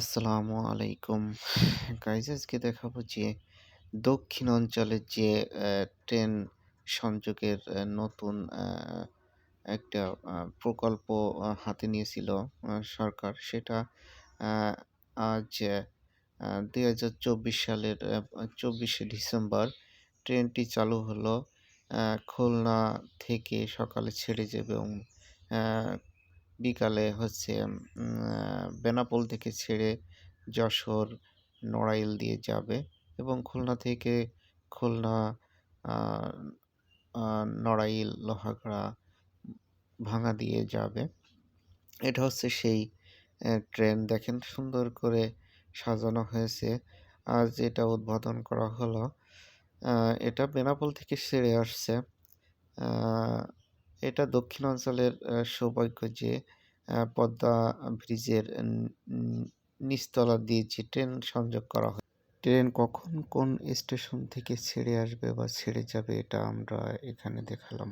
আসসালামু আলাইকুম। গাইস আজকে দেখাবো যে দক্ষিণ অঞ্চলের যে ট্রেন সংযোগের নতুন একটা প্রকল্প হাতে নিয়েছিল সরকার সেটা আজ আজ আ ২০২৪ সালের চব্বিশে ডিসেম্বর ট্রেনটি চালু হলো। খুলনা থেকে সকালে ছেড়ে যাবে এবং বিকালে হচ্ছে বেনাপোল থেকে ছেড়ে যশোর, নড়াইল দিয়ে যাবে এবং খুলনা থেকে খুলনা, নড়াইল, লোহাগড়া, ভাঙা দিয়ে যাবে। এটা হচ্ছে সেই ট্রেন দেখেন সুন্দর করে সাজানো হয়েছে। আজ এটা উদ্বোধন করা হলো। এটা বেনাপোল থেকে ছেড়ে আসছে। এটা দক্ষিণ অঞ্চলের সৌভাগ্য যে পদ্মা ব্রিজের নিচতলা দিয়ে যে ট্রেন সংযোগ করা হয়। ট্রেন কখন কোন স্টেশন থেকে ছেড়ে আসবে বা ছেড়ে যাবে এটা আমরা এখানে দেখালাম।